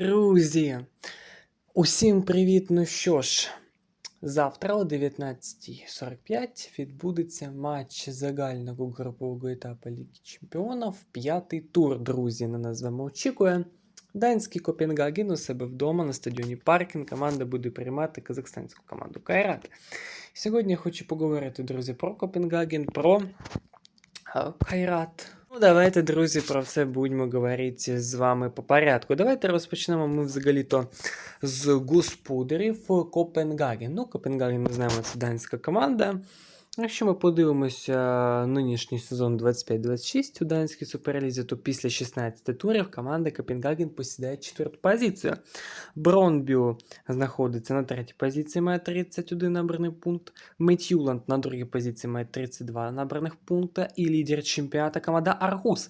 Друзі, усім привіт! Ну що ж, завтра о 19.45 відбудеться матч загального групового етапу Ліги Чемпіонів. П'ятий тур, друзі, на нас очікує. Данський Копенгаген у себе вдома на стадіоні Паркінг. Команда буде приймати казахстанську команду Кайрат. Сьогодні я хочу поговорити, друзі, про Копенгаген, про Кайрат. Ну, давайте, друзі, про все будемо говорити з вами по порядку. Давайте розпочнемо ми взагалі-то з господарів Копенгаген. Ну, Копенгаген, ми знаємо, це данська команда. Якщо ми подивимося нинішній сезон 25-26 у данській суперлізі, то після 16 турів команда Копенгаген посідає четверту позицію. Бронбю знаходиться на третій позиції, має 31 набраний пункт. Метюланд на другій позиції має 32 набраних пункта. І лідер чемпіонату команда Аргус.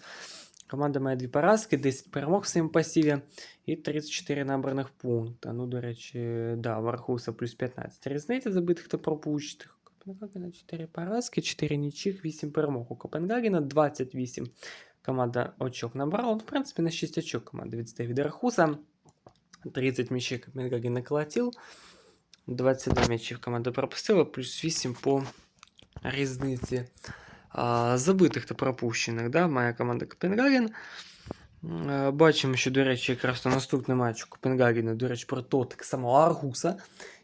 Команда має дві поразки, 10 перемог в своєму пасіві і 34 набраних пункта. Ну, до речі, да, в Архуса плюс 15 різниця забитих та пропущених. Копенгагена 4 поразки, 4 нічих, 8 перемог. У Копенгагена 28 команда очок набрала. Ну, в принципі, на 6 очок команда відстає від Архуса. 30 м'ячів Копенгаген наколотив. 22 м'ячів команда пропустила, плюс 8 по різниці а, забитих та пропущених. Да? Має команда Копенгаген. Е, Бачимо, що, до речі, якраз на наступний матч Копенгагена, до речі, проти так само Аргуса.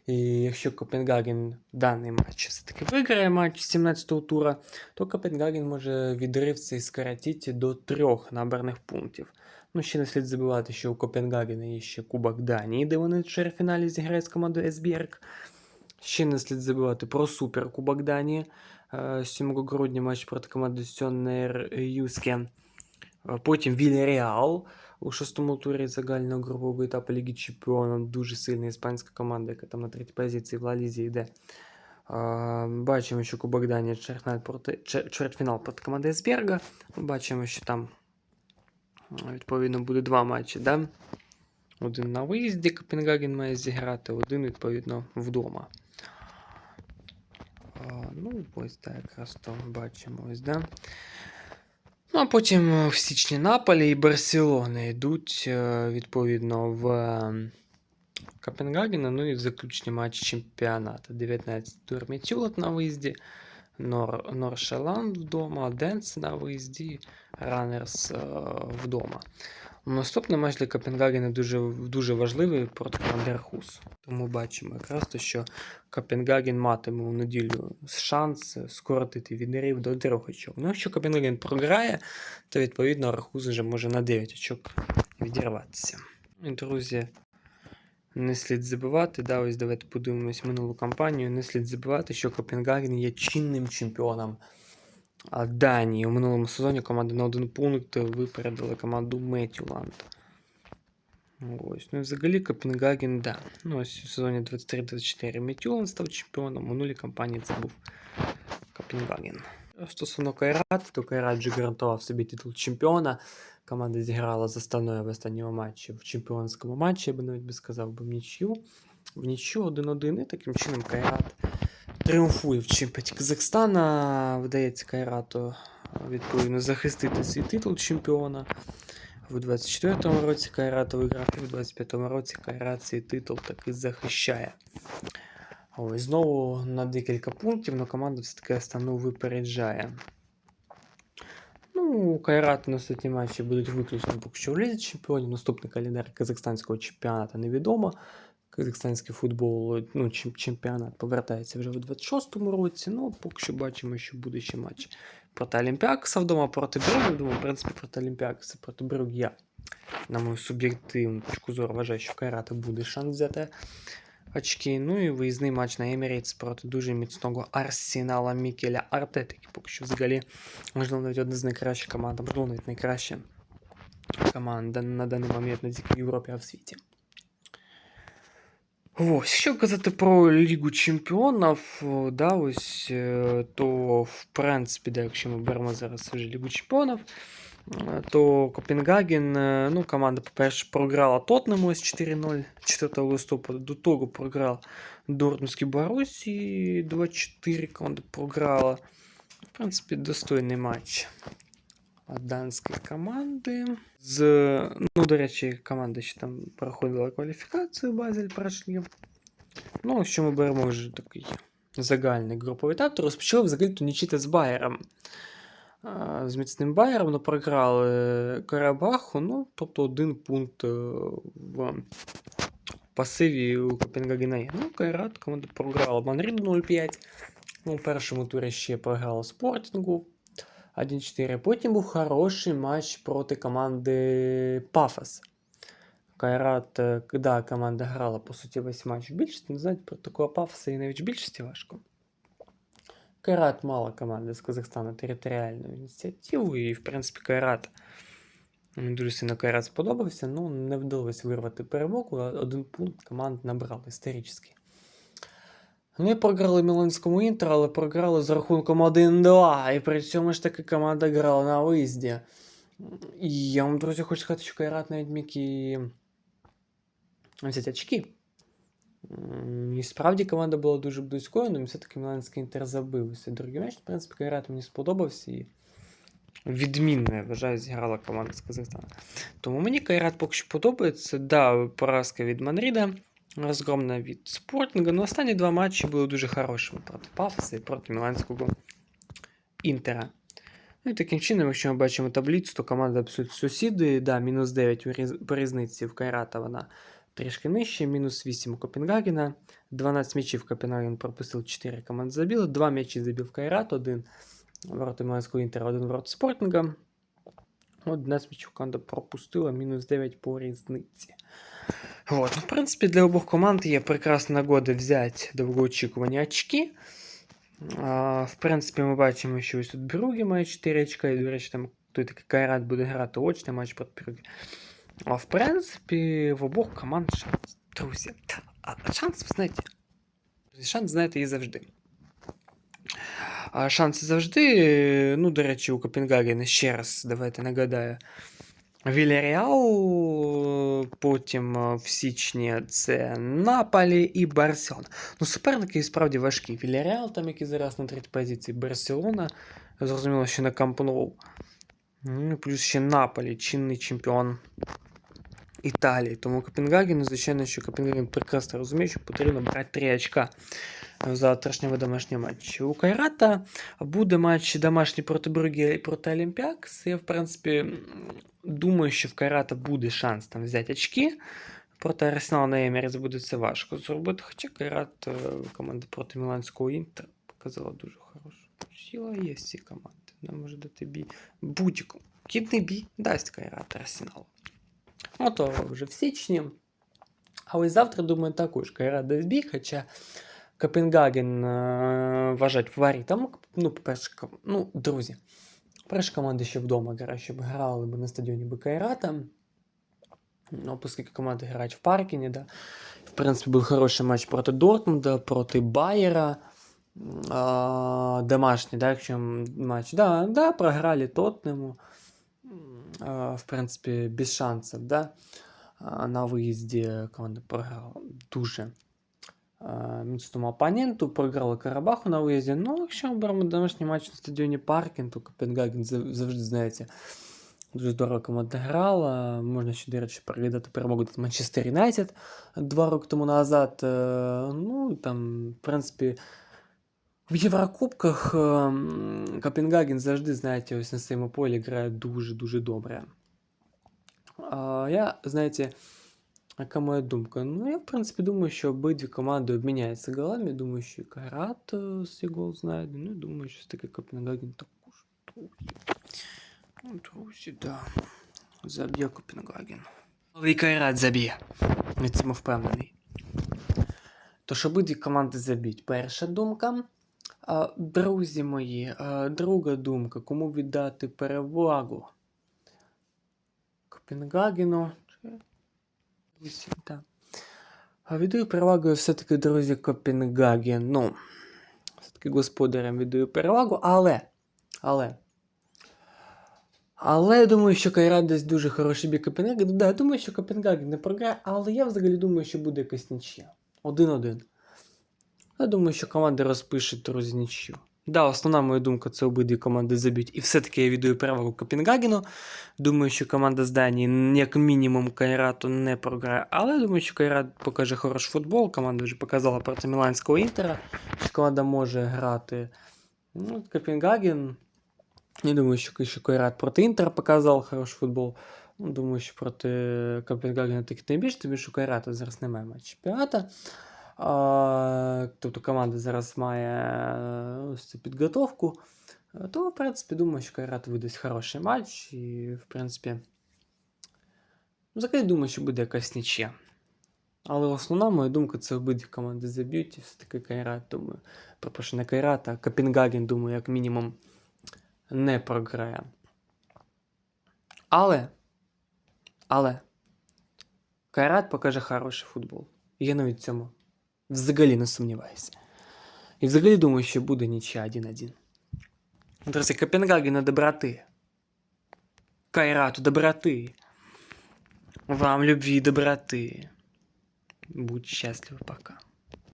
І якщо Копенгаген даний матч все-таки виграє матч 17-го тура, то Копенгаген може відрив цей скоротити до трьох набраних пунктів. Ну, ще не слід забувати, що у Копенгагена є ще Кубок Данії, де вони в чвертьфіналі зіграють з командою Есбjerg. Ще не слід забувати про Суперкубок Данії. Е, 7 грудня матч проти команди Сьонер Юске. Потім Вільяреал у шостому турі загального групового етапу Ліги Чемпіонів. Дуже сильна іспанська команда, яка там на третій позиції в Ла-Лізі йде. Бачимо, що Кубок чвертьфінал проти, команди Есберга. Бачимо, що там відповідно буде два матчі. Да? Один на виїзді Копенгаген має зіграти, один, відповідно, вдома. Ну, ось так, якраз то бачимо ось, да. Ну, а потім е, в січні Наполі і Барселона йдуть, е, відповідно, в е, Копенгагена, ну і в заключні матчі чемпіонату. 19 тур Мітюлет на виїзді, Нор, Норшеланд вдома, Денс на виїзді, Ранерс е, вдома. Наступний матч для Копенгагена дуже, дуже важливий проти команди Тому бачимо якраз те, що Копенгаген матиме у неділю шанс скоротити відрив до трьох очок. Ну, якщо Копенгаген програє, то відповідно Архус вже може на 9 очок відірватися. І, друзі, не слід забувати, да, ось давайте подивимось минулу кампанію. Не слід забувати, що Копенгаген є чинним чемпіоном Данії. У минулому сезоні команда на один пункт випередила команду Метюланд. Ось. Ну і взагалі Копенгаген, да. Ну, ось у сезоні 23-24 Метюланд став чемпіоном. У минулій кампанії це був Копенгаген. Стосовно Кайрат, то Кайрат вже гарантував собі титул чемпіона. Команда зіграла за Станою в останньому матчі в чемпіонському матчі, я би навіть би сказав, би в нічю. В нічю 1-1. І таким чином Кайрат тріумфує в чемпіонаті Казахстана. Вдається Кайрату відповідно захистити свій титул чемпіона. В 24-му році Кайрат виграв, і в 25-му році Кайрат цей титул таки захищає. Ось знову на декілька пунктів, але команда все-таки Астану випереджає. Ну, Кайрат на наступні матчі будуть виключно поки що в Лізі чемпіонів. Наступний календар казахстанського чемпіонату невідомо. Казахстанський футбол, ну, чемпіонат повертається вже в 26-му році. Ну, поки що бачимо, що буде ще матч проти Олімпіакса вдома, проти Брюгге. Думаю, в принципі, проти Олімпіакса, проти Брюгге я, на мою суб'єктивну точку зору, вважаю, що Кайрата буде шанс взяти очки. Ну і виїзний матч на Емірейтс проти дуже міцного Арсенала Мікеля Артети, який поки що взагалі, можливо, навіть одна з найкращих команд, можливо, навіть найкраща команда на даний момент не тільки в Європі, а в світі. Ось, що казати про Лігу Чемпіонів, да, ось, е, то в принципі, да, якщо ми беремо зараз вже Лігу Чемпіонів, то Копенгаген, е, ну, команда, по-перше, програла Тотнему ось 4-0 4 листопада, до того програла Дортмундській Борусі 2-4 команда програла. В принципі, достойний матч. Данської команди. З, ну, до речі, команда ще там проходила кваліфікацію, Базель пройшли. Ну, що ми беремо вже такий загальний груповий етап, то розпочали взагалі нічити з Байером. З міцним Байером ну, програли Карабаху, ну, тобто один пункт е, в пасиві у Копенгагена є. Ну, Кайрат команда програла Манріду 0-5. Ну, у першому турі ще програла Спортінгу 1-4. Потім був хороший матч проти команди Пафос. Кайрат, е, да, команда грала, по суті, весь матч в більшості. Не знаєте, про такого Пафоса і навіть в більшості важко. Кайрат мала команда з Казахстану територіальну ініціативу, і, в принципі, Кайрат дуже сильно Кайрат сподобався, ну не вдалося вирвати перемогу, а один пункт команд набрали історичний. Вони програли Міланському Інтеру, але програли з рахунком 1-2. І при цьому ж таки команда грала на виїзді. І я вам, друзі, хочу сказати, що Кайрат навіть міг і взяти очки. І справді команда була дуже близькою, але все-таки Міланський Інтер забився. Другий матч, в принципі, Кайрат мені сподобався і відмінно, я вважаю, зіграла команда з Казахстану. Тому мені Кайрат поки що подобається. Да, поразка від Манріда, розгромна від Спортінга. Ну, останні два матчі були дуже хорошими проти Пафоса і проти Міланського Інтера. Ну і таким чином, якщо ми бачимо таблицю, то команда абсолютно сусіди. Да, мінус 9 у різ- по різниці в Кайрата вона трішки нижче, мінус 8 у Копенгагена. 12 м'ячів Копенгаген пропустив 4 команди забили. 2 м'ячі забив Кайрат, один ворота Міланського Інтера, один ворота Спортінга. 11 м'ячів команда пропустила, мінус 9 по різниці. Вот. Ну, в принципі, для обох команд є прекрасна нагода взяти довгоочікувані очки. А, в принципі, ми бачимо, що ось тут Брюгі має 4 очка, і, до речі, там той такий Кайрат буде грати очний матч проти Брюгі. А в принципі, в обох команд шанс. Друзі, та, а а шанс, ви знаєте, шанс, знаєте, і завжди. А шанси завжди, ну, до речі, у Копенгагена ще раз, давайте нагадаю. Вільяріал, потім е, в січні це Наполі і Барселона. Ну, суперники і справді важкі. Вільяріал, там, який зараз на третій позиції, Барселона, зрозуміло, що на Камп Ноу. Ну, і плюс ще Наполі, чинний чемпіон Італії. Тому Копенгагену, звичайно, що Копенгаген прекрасно розуміє, що потрібно брати 3 очка В завтрашньому домашньому. У Кайрата буде матч домашній проти Брюгге і проти Олімпіакс. Я, в принципі, думаю, що в Кайрата буде шанс там взяти очки. Проти Арсенала на Еміріс буде це важко зробити. Хоча Кайрат е, команда проти Міланського Інтер показала дуже хорошу. Сила є цієї команди. Вона може дати бій будь-якому. Кідний бій дасть Кайрат Арсеналу. Ото вже в січні. А ось завтра, думаю, також Кайрат дасть бій, хоча Копенгаген е, вважать фаворитом. Ну, по-перше, ну, друзі, перша команда ще вдома грає, щоб грали б на стадіоні би Кайрата. Ну, оскільки команди грають в Паркіні, да. В принципі, був хороший матч проти Дортмунда, проти Байера. А, домашній, да, якщо матч. Да, да, програли Тотнему. А, в принципі, без шансів, да. А, на виїзді команда програла дуже міцному опоненту, програли Карабаху на виїзді. Ну, якщо ми беремо домашній матч на стадіоні Паркін, то Копенгаген зав- завжди, знаєте, дуже здорово команда грала. Можна ще, до речі, пригадати перемогу від Манчестер Юнайтед два роки тому назад. Е, Ну, там, в принципі, в Єврокубках е, м, Копенгаген завжди, знаєте, ось на своєму полі грає дуже-дуже добре. А, я, знаєте, Яка моя думка? Ну, я, в принципі, думаю, що обидві команди обміняються голами. Думаю, що і Кайрат е, свій гол знайде. Ну, і думаю, що таки Копенгаген також. Ну, друзі, да. Заб'є Копенгаген. Але і Кайрат заб'є. Я цьому впевнений. Тож обидві команди заб'ють. Перша думка. Друзі мої, друга думка. Кому віддати перевагу? Копенгагену. Да. А віддаю перевагу все-таки, друзі, Копенгаген. Ну, все-таки господарям віддаю перевагу, але. Але. Але я думаю, що Кайрат дасть дуже хороший бій Копенгагену. Да, я думаю, що Копенгаген не програє, але я взагалі думаю, що буде якась нічия. Один-один. Я думаю, що команда розпише друзі нічию. Да, основна моя думка це обидві команди заб'ють. І все-таки я віддаю перевагу Копенгагену. Думаю, що команда з Данії, як мінімум, Кайрату не програє. Але думаю, що Кайрат покаже хороший футбол. Команда вже показала проти Міланського Інтера, що команда може грати. Ну, Копенгаген. Я думаю, що, що Кайрат проти Інтера показав хороший футбол. Ну, думаю, що проти Копенгагена таки найбільше, тому що Кайрата зараз немає матчу чемпіоната. Тобто команда зараз має е, ось цю підготовку. Е, То, в принципі, думаю, що Кайрат видасть хороший матч. І, в принципі, ну, взагалі думаю, що буде якась нічия. Але основна моя думка це обидві команди заб'ють, і все-таки Кайрат, думаю, пропрошую, не Кайрат, а Копенгаген, думаю, як мінімум не програє. Але, але, Кайрат покаже хороший футбол. Я навіть цьому взагалі не сумніваюся. І взагалі думаю, що буде нічия 1-1. Друзі, Копенгагена доброти. Кайрату доброти. Вам любви и доброты. Будь счастлив, пока.